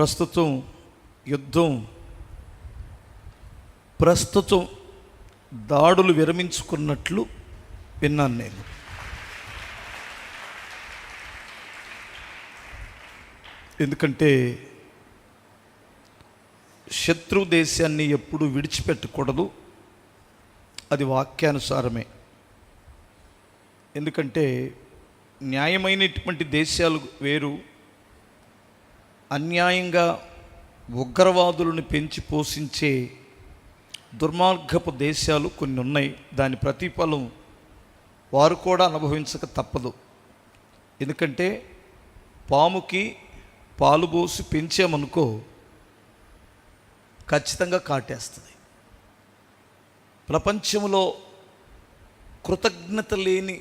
ప్రస్తుతం యుద్ధం ప్రస్తుతం దాడులు విరమించుకున్నట్లు విన్నాను నేను. ఎందుకంటే శత్రు దేశాన్ని ఎప్పుడు విడిచిపెట్టకూడదు. అది వాక్యానుసారమే. ఎందుకంటే న్యాయమైనటువంటి దేశాలు వేరు అన్యాయంగా ఉగ్రవాదులను పెంచి పోషించే దుర్మార్గపు దేశాలు కొన్ని ఉన్నాయి. దాని ప్రతిఫలం వారు కూడా అనుభవించక తప్పదు. ఎందుకంటే పాముకి పాలు పోసి పెంచామనుకో ఖచ్చితంగా కాటేస్తుంది. ప్రపంచంలో కృతజ్ఞత లేని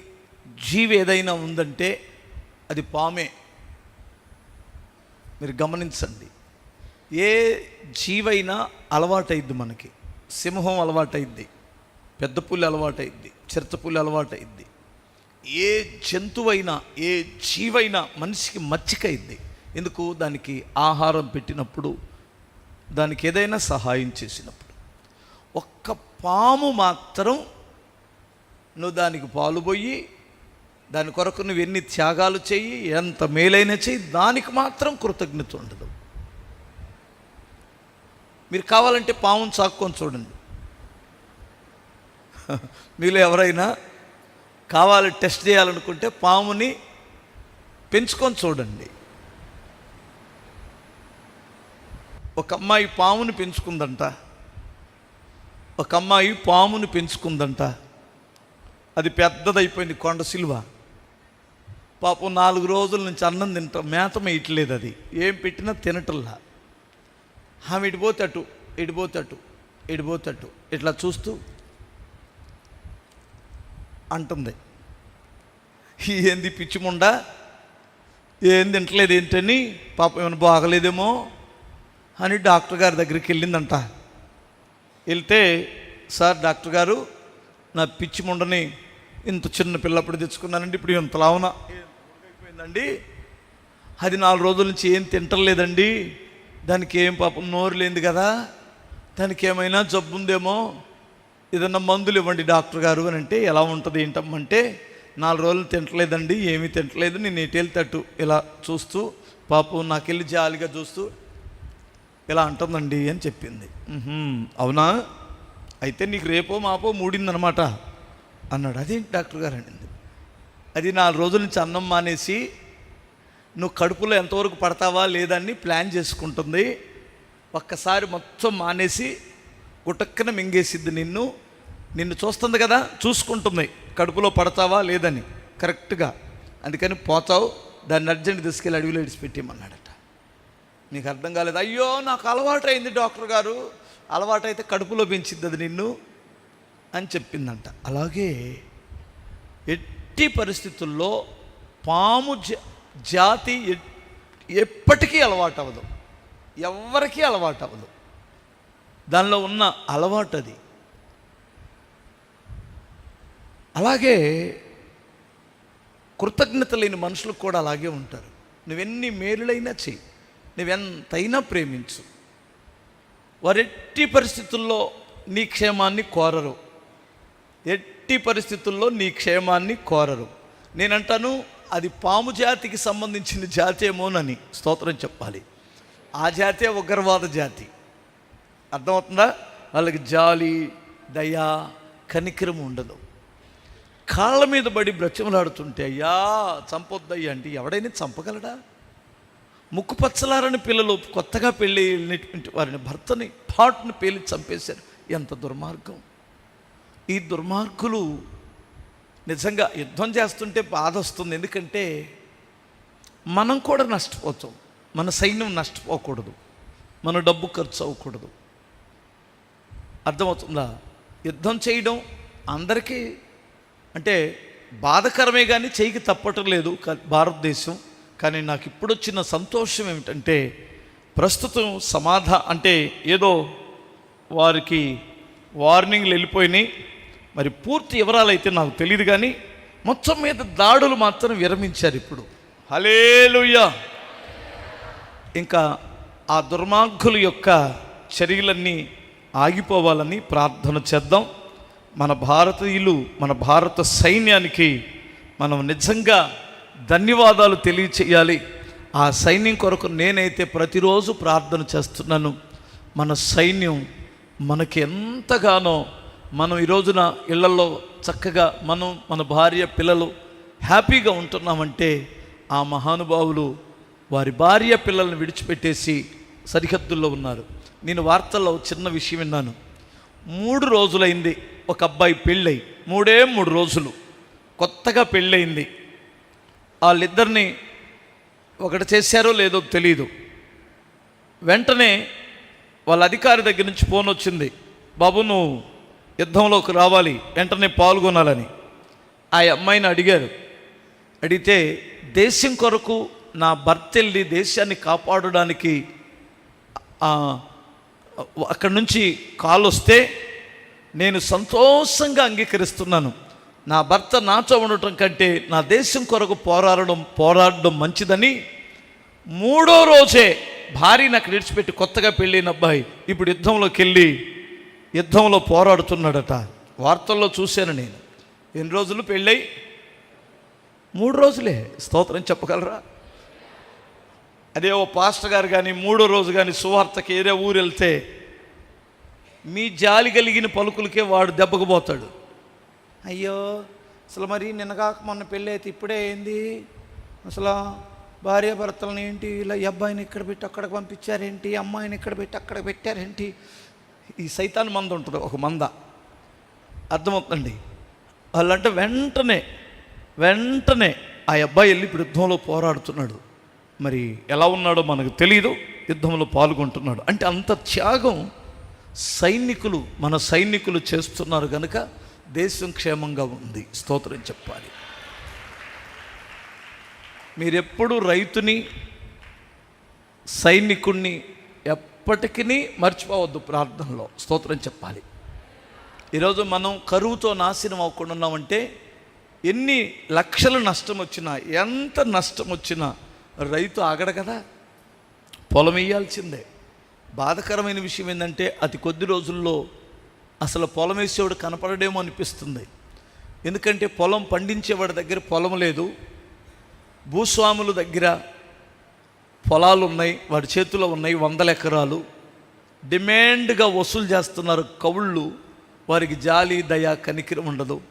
జీవి ఏదైనా ఉందంటే అది పామే. మీరు గమనించండి. ఏ జీవైనా అలవాటైద్ది మనకి. సింహం అలవాటైద్ది. పెద్ద పులి అలవాటైద్ది. చిరతపులి అలవాటైద్ది. ఏ జంతువైనా ఏ జీవైనా మనిషికి మచ్చికైద్ది. ఎందుకు? దానికి ఆహారం పెట్టినప్పుడు దానికి ఏదైనా సహాయం చేసినప్పుడు. ఒక్క పాము మాత్రం నువ్వు దానికి పాలు పోయి దాని కొరకు నువ్వు ఎన్ని త్యాగాలు చెయ్యి ఎంత మేలైన చెయ్యి దానికి మాత్రం కృతజ్ఞత ఉండదు. మీరు కావాలంటే పావును చాక్కొని చూడండి. మీలో ఎవరైనా కావాలి టెస్ట్ చేయాలనుకుంటే పాముని పెంచుకొని చూడండి. ఒక అమ్మాయి పాముని పెంచుకుందంట. ఒక అమ్మాయి పాముని పెంచుకుందంట. అది పెద్దదైపోయింది కొండ సిలువ పాపం నాలుగు రోజుల నుంచి అన్నం తింటాం మేత వేయట్లేదు అది. ఏం పెట్టినా తినటల్లా ఆమె ఇడిపోతే అటు ఇడిపోతే అటు ఇడిపోతే అటు ఇట్లా చూస్తూ అంటుంది. ఏంది పిచ్చిముండ ఏం తింటలేదు ఏంటని? పాపం ఏమైనా బాగలేదేమో అని డాక్టర్ గారి దగ్గరికి వెళ్ళిందంట. వెళ్తే సార్ డాక్టర్ గారు నా పిచ్చి ముండని ఇంత చిన్న పిల్లప్పుడు తెచ్చుకున్నానండి ఇప్పుడు ఇంత ఉన్నా అయిపోయిందండి అది నాలుగు రోజుల నుంచి ఏం తింటలేదండి. దానికి ఏం పాపం నోరు లేదు కదా. దానికి ఏమైనా జబ్బు ఉందేమో ఏదన్నా మందులు ఇవ్వండి డాక్టర్ గారు అని అంటే ఎలా ఉంటుంది ఏంటమ్మంటే నాలుగు రోజులు తింటలేదండి ఏమీ తింటలేదు నేను ఎటు తట్టు ఇలా చూస్తూ పాపం నాకెళ్ళి జాలిగా చూస్తూ ఇలా అంటుందండి అని చెప్పింది. అవునా? అయితే నీకు రేపో మాపో మూడిందనమాట అన్నాడు. అదేంటి డాక్టర్ గారు అనింది? అది నాలుగు రోజుల నుంచి అన్నం మానేసి నువ్వు కడుపులో ఎంతవరకు పడతావా లేదని ప్లాన్ చేసుకుంటుంది. ఒక్కసారి మొత్తం మానేసి గుటక్కన మింగేసిద్ది నిన్ను. నిన్ను చూస్తుంది కదా చూసుకుంటుంది కడుపులో పడతావా లేదని కరెక్ట్గా. అందుకని పోతావు దాన్ని అర్జెంట్ తీసుకెళ్ళి అడవిలో ఇడిచిపెట్టేయమన్నాడట నీకు అర్థం కాలేదు? అయ్యో నాకు అలవాటైంది డాక్టర్ గారు. అలవాటైతే కడుపులో పెంచిద్ది అది నిన్ను అని చెప్పిందంట. అలాగే ఎట్టి పరిస్థితుల్లో పాము జా- జాతి ఎప్పటికీ అలవాటు అవ్వదు ఎవరికీ అలవాటు అవ్వదు దానిలో ఉన్న అలవాటు అది. అలాగే కృతజ్ఞత లేని మనుషులు కూడా అలాగే ఉంటారు. నువ్వెన్ని మేలులైనా చెయ్యి. నువ్వెంతైనా ప్రేమించు. వారు ఎట్టి పరిస్థితుల్లో నీ క్షేమాన్ని కోరరు. ఎట్టి పరిస్థితుల్లో నీ క్షేమాన్ని కోరరు. నేనంటాను అది పాము జాతికి సంబంధించిన జాతి ఏమోనని స్తోత్రం చెప్పాలి. ఆ జాతే ఉగ్రవాద జాతి. అర్థమవుతుందా? వాళ్ళకి జాలి దయ కనికరం ఉండదు. కాళ్ళ మీద పడి బ్రతిమలాడుతుంటే అయ్యా చంపొద్దయ్యా అంటే ఎవడైనా చంపగలడా? ముక్కు పచ్చలారని పిల్లలు కొత్తగా పెళ్ళి వెళ్ళినటువంటి వారిని భర్తని పాటును పేలి చంపేశారు. ఎంత దుర్మార్గం. ఈ దుర్మార్గులు నిజంగా యుద్ధం చేస్తుంటే బాధ వస్తుంది. ఎందుకంటే మనం కూడా నష్టపోతాం. మన సైన్యం నష్టపోకూడదు. మన డబ్బు ఖర్చు అవ్వకూడదు. అర్థమవుతుందా? యుద్ధం చేయడం అందరికీ అంటే బాధకరమే కానీ చేయికి తప్పటం లేదు భారతదేశం. కానీ నాకు ఇప్పుడు వచ్చిన సంతోషం ఏమిటంటే ప్రస్తుతం సమాధా అంటే ఏదో వారికి వార్నింగ్లు వెళ్ళిపోయినాయి. మరి పూర్తి వివరాలు అయితే నాకు తెలియదు కానీ మొత్తం మీద దాడులు మాత్రం విరమించారు ఇప్పుడు. హలేలుయ్యా ఇంకా ఆ దుర్మార్గుల యొక్క చర్యలన్నీ ఆగిపోవాలని ప్రార్థన చేద్దాం. మన భారతీయులు మన భారత సైన్యానికి మనం నిజంగా ధన్యవాదాలు తెలియచేయాలి. ఆ సైన్యం కొరకు నేనైతే ప్రతిరోజు ప్రార్థన చేస్తున్నాను. మన సైన్యం మనకి ఎంతగానో మనం ఈ రోజున ఇళ్ళలో చక్కగా మనం మన భార్య పిల్లలు హ్యాపీగా ఉంటున్నామంటే ఆ మహానుభావులు వారి భార్య పిల్లల్ని విడిచిపెట్టేసి సరిహద్దుల్లో ఉన్నారు. నేను వార్తల్లో చిన్న విషయం విన్నాను. మూడు రోజులైంది ఒక అబ్బాయి పెళ్ళై మూడే మూడు రోజులు కొత్తగా పెళ్ళయింది. వాళ్ళిద్దరిని ఒకటి చేశారో లేదో తెలియదు వెంటనే వాళ్ళ అధికారి దగ్గర నుంచి ఫోన్ వచ్చింది. బాబు నువ్వు యుద్ధంలోకి రావాలి వెంటనే పాల్గొనాలని. ఆ అమ్మాయిని అడిగారు. అడిగితే దేశం కొరకు నా భర్త వెళ్ళి దేశాన్ని కాపాడడానికి అక్కడి నుంచి కాల్ వస్తే నేను సంతోషంగా అంగీకరిస్తున్నాను. నా భర్త నాతో ఉండటం కంటే నా దేశం కొరకు పోరాడడం పోరాడడం మంచిదని మూడో రోజే భార్యను అక్కడ విడిచిపెట్టి కొత్తగా పెళ్ళైన అబ్బాయి ఇప్పుడు యుద్ధంలోకి వెళ్ళి యుద్ధంలో పోరాడుతున్నాడట. వార్తల్లో చూశాను నేను. ఎన్ని రోజులు పెళ్ళై? మూడు రోజులే. స్తోత్రం చెప్పగలరా? అదే ఓ పాస్టర్ గారు కానీ మూడో రోజు కానీ సువార్తకి ఏరే ఊరు వెళ్తే మీ జాలి కలిగిన పలుకులకే వాడు దెబ్బకుపోతాడు అయ్యో అసలు మరి నిన్నగాక మొన్న పెళ్ళి అయితే ఇప్పుడే ఏంది అసలు భార్యాభర్తలను ఏంటి ఇలా ఈ అబ్బాయిని ఇక్కడ పెట్టి అక్కడికి పంపించారేంటి అమ్మాయిని ఇక్కడ పెట్టి అక్కడ పెట్టారేంటి? ఈ సైతాన్ మంద ఉంటుంది ఒక మంద. అర్థమవుతుందండి? వాళ్ళంటే వెంటనే వెంటనే ఆ అబ్బాయి వెళ్ళి ఇప్పుడు యుద్ధంలో పోరాడుతున్నాడు. మరి ఎలా ఉన్నాడో మనకు తెలియదు యుద్ధంలో పాల్గొంటున్నాడు. అంటే అంత త్యాగం సైనికులు మన సైనికులు చేస్తున్నారు కనుక దేశం క్షేమంగా ఉంది. స్తోత్రం చెప్పాలి. మీరెప్పుడు రైతుని సైనికుణ్ణి ఎప్పటికీ మర్చిపోవద్దు ప్రార్థనలో. స్తోత్రం చెప్పాలి. ఈరోజు మనం కరువుతో నాశనం అవ్వకుండా ఉన్నామంటే ఎన్ని లక్షల నష్టం వచ్చినా ఎంత నష్టం వచ్చినా రైతు ఆగడు కదా. పొలం వేయాల్సిందే బాధకరమైన విషయం ఏంటంటే అతి కొద్ది రోజుల్లో అసలు పొలం వేసేవాడు కనపడడేమో అనిపిస్తుంది. ఎందుకంటే పొలం పండించేవాడి దగ్గర పొలం లేదు. భూస్వాముల దగ్గర పొలాలు ఉన్నాయి వాడి చేతిలో ఉన్నాయి వందల ఎకరాలు. డిమాండ్గా వసూలు చేస్తున్నారు కవుళ్ళు వారికి జాలి దయ కనికిరం ఉండదు.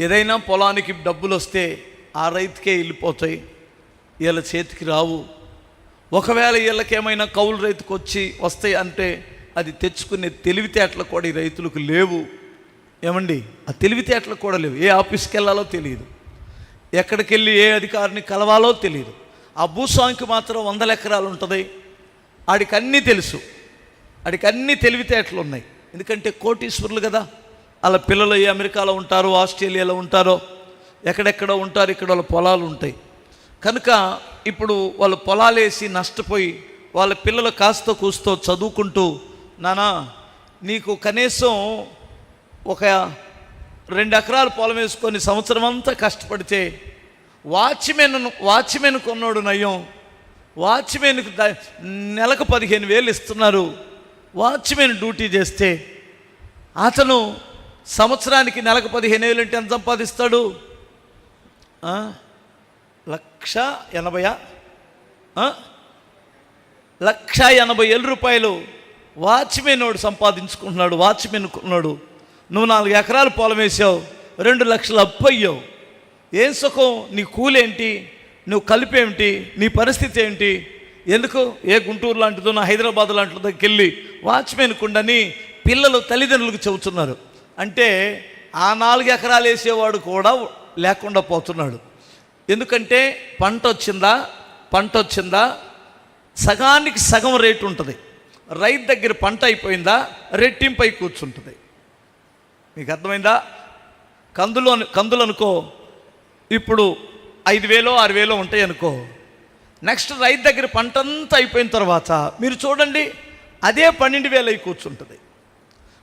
ఏదైనా పొలానికి డబ్బులు వస్తే ఆ రైతుకే వెళ్ళిపోతాయి వీళ్ళ చేతికి రావు. ఒకవేళ వీళ్ళకేమైనా కౌలు రైతుకు వచ్చి వస్తాయి అంటే అది తెచ్చుకునే తెలివితేటలు కూడా ఈ రైతులకు లేవు. ఏమండి? ఆ తెలివితేటలు కూడా లేవు. ఏ ఆఫీస్కి వెళ్ళాలో తెలియదు. ఎక్కడికి వెళ్ళి ఏ అధికారిని కలవాలో తెలియదు. ఆ భూస్వామికి మాత్రం వందల ఎకరాలు ఉంటుంది. ఆడికి అన్నీ తెలుసు. ఆడికి అన్ని తెలివితేటలు ఉన్నాయి. ఎందుకంటే కోటీశ్వరులు కదా. వాళ్ళ పిల్లలు ఏ అమెరికాలో ఉంటారో ఆస్ట్రేలియాలో ఉంటారో ఎక్కడెక్కడో ఉంటారు ఇక్కడ వాళ్ళ పొలాలు ఉంటాయి. కనుక ఇప్పుడు వాళ్ళు పొలాలేసి నష్టపోయి వాళ్ళ పిల్లలు కాస్త కూస్తో చదువుకుంటూ నానా నీకు కనీసం ఒక రెండు ఎకరాలు పొలం వేసుకొని సంవత్సరం అంతా కష్టపడితే వాచ్మెన్ వాచ్మెన్ కొన్నాడు నయం. వాచ్మెన్కు నెలకు పదిహేను వేలు ఇస్తున్నారు. వాచ్మెన్ డ్యూటీ చేస్తే అతను సంవత్సరానికి నెలకు పదిహేను వేలు అంటే ఎంత సంపాదిస్తాడు? లక్ష ఎనభయా లక్ష ఎనభై ఏళ్ళ రూపాయలు వాచ్మెన్ వాడు సంపాదించుకుంటున్నాడు వాచ్మెన్ కొన్నాడు. నువ్వు నాలుగు ఎకరాలు పొలం వేసావు రెండు లక్షలు అప్పు అయ్యావు. ఏం సుఖం? నీ కూలేంటి? నువ్వు కలిపేమిటి? నీ పరిస్థితి ఏంటి ఎందుకు? ఏ గుంటూరు లాంటిదో నా హైదరాబాద్ లాంటిదో దగ్గరికి వెళ్ళి వాచ్మెన్ కుండని పిల్లలు తల్లిదండ్రులకు చెబుతున్నారు. అంటే ఆ నాలుగు ఎకరాలు వేసేవాడు కూడా లేకుండా పోతున్నాడు. ఎందుకంటే పంట వచ్చిందా? పంట వచ్చిందా? సగానికి సగం రేటు ఉంటుంది. రైతు దగ్గర పంట అయిపోయిందా? రెట్టింపై కూర్చుంటుంది. మీకు అర్థమైందా? కందులు కందులు అనుకో ఇప్పుడు ఐదు వేలో ఆరు వేలో ఉంటాయి అనుకో. నెక్స్ట్ రైతు దగ్గర పంట అంతా అయిపోయిన తర్వాత మీరు చూడండి అదే పన్నెండు వేలు అయి కూర్చుంటుంది.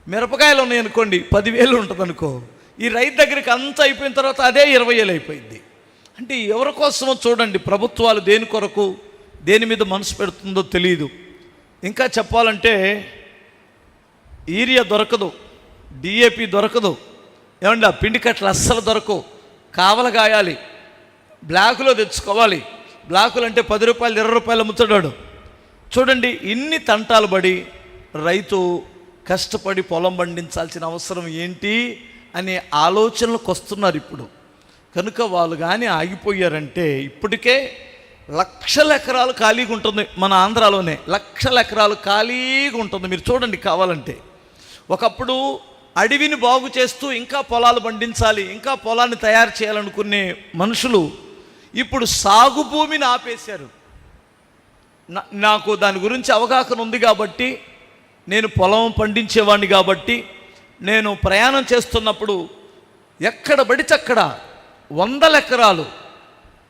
మిరపకాయలు ఉన్నాయనుకోండి పదివేలు ఉంటుంది అనుకో. ఈ రైతు దగ్గరికి అంతా అయిపోయిన తర్వాత అదే ఇరవై వేలు అయిపోయింది. అంటే ఎవరి కోసమో చూడండి ప్రభుత్వాలు దేని కొరకు దేని మీద మనసు పెడుతుందో తెలియదు ఇంకా చెప్పాలంటే ఈరియా దొరకదు డిఏపి దొరకదు. ఏమండి ఆ పిండికట్లు అస్సలు దొరకవు. కావల గాయాలి. బ్లాకులో తెచ్చుకోవాలి. బ్లాకులు అంటే పది రూపాయలు ఇరవై రూపాయలు అమ్ముతున్నాడు. చూడండి ఇన్ని తంటాలు పడి రైతు కష్టపడి పొలం పండించాల్సిన అవసరం ఏంటి అనే ఆలోచనలకు వస్తున్నారు ఇప్పుడు. కనుక వాళ్ళు కానీ ఆగిపోయారంటే ఇప్పటికే లక్షల ఎకరాలు ఖాళీగా ఉంటుంది మన ఆంధ్రాలోనే. లక్షల ఎకరాలు ఖాళీగా ఉంటుంది. మీరు చూడండి కావాలంటే. ఒకప్పుడు అడవిని బాగు చేస్తూ ఇంకా పొలాలు పండించాలి ఇంకా పొలాన్ని తయారు చేయాలనుకునే మనుషులు ఇప్పుడు సాగు భూమిని ఆపేశారు. నాకు దాని గురించి అవగాహన ఉంది కాబట్టి నేను పొలం పండించేవాడిని కాబట్టి నేను ప్రయాణం చేస్తున్నప్పుడు ఎక్కడ బడిచక్కడ వందల ఎకరాలు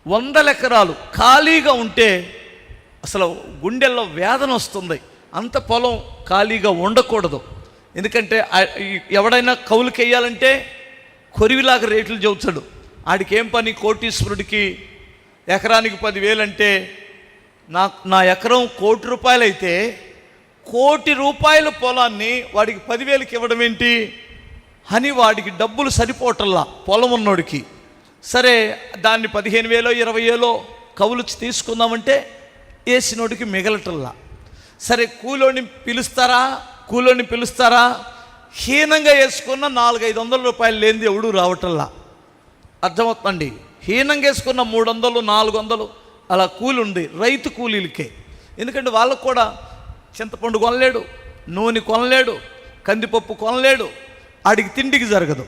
వందల ఎకరాలు ఖాళీగా ఉంటే అసలు గుండెల్లో వేదన వస్తుంది. అంత పొలం ఖాళీగా ఉండకూడదు. ఎందుకంటే ఎవడైనా కౌలుకి వేయాలంటే కొరివిలాగా రేట్లు చెబుతాడు. ఆడికి ఏం పని కోటీశ్వరుడికి ఎకరానికి పదివేలంటే నా నా ఎకరం కోటి రూపాయలు అయితే కోటి రూపాయల పొలాన్ని వాడికి పదివేలకి ఇవ్వడం ఏంటి? అని వాడికి డబ్బులు సరిపోవటంలా పొలం ఉన్నోడికి. సరే దాన్ని పదిహేను వేలో ఇరవై వేలో కవులు తీసుకుందామంటే వేసినోడికి మిగలటల్లా. సరే కూలోని పిలుస్తారా? కూలోని పిలుస్తారా? హీనంగా వేసుకున్న నాలుగైదు వందల రూపాయలు లేనిది ఎవడు రావటల్లా అర్థమవుతుందండి. హీనంగా వేసుకున్న మూడు వందలు నాలుగు వందలు అలా కూలి ఉంది రైతు కూలీలకే. ఎందుకంటే వాళ్ళకు కూడా చింతపండు కొనలేడు నూనె కొనలేడు కందిపప్పు కొనలేడు ఆడికి తిండికి జరగదు.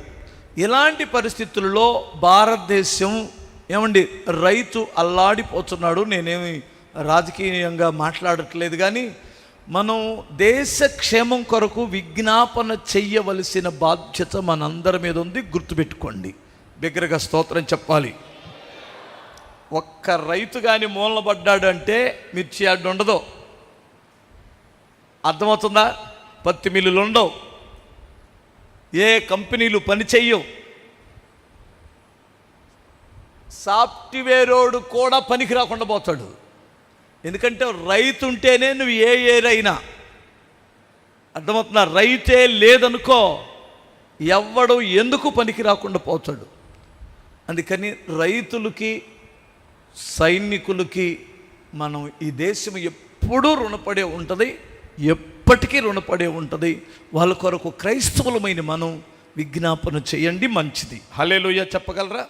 ఇలాంటి పరిస్థితుల్లో భారతదేశం ఏమండి రైతు అల్లాడిపోతున్నాడు. నేనేమి రాజకీయంగా మాట్లాడట్లేదు కానీ మనం దేశ క్షేమం కొరకు విజ్ఞాపన చెయ్యవలసిన బాధ్యత మనందరి మీద ఉంది. గుర్తుపెట్టుకోండి. బిగ్గరగా స్తోత్రం చెప్పాలి. ఒక్క రైతు కానీ మూలన పడ్డాడంటే మిర్చి అడ్డు ఉండదు. అర్థమవుతుందా? పత్తి మిల్లులు ఉండవు. ఏ కంపెనీలు పని చెయ్యవు. సాఫ్ట్వేరోడు కూడా పనికి రాకుండా పోతాడు. ఎందుకంటే రైతు ఉంటేనే నువ్వు ఏ ఏరైనా అర్థమవుతున్నా రైతే లేదనుకో ఎవ్వడు ఎందుకు పనికి రాకుండా పోతాడు? అందుకని రైతులకి సైనికులకి మనం ఈ దేశం ఎప్పుడూ రుణపడే ఉంటుంది ఎప్పటికీ రుణపడే ఉంటుంది. వాళ్ళ కొరకు క్రైస్తవులమైన మనం విజ్ఞాపన చేయండి మంచిది. హలేలుయ చెప్పగలరా?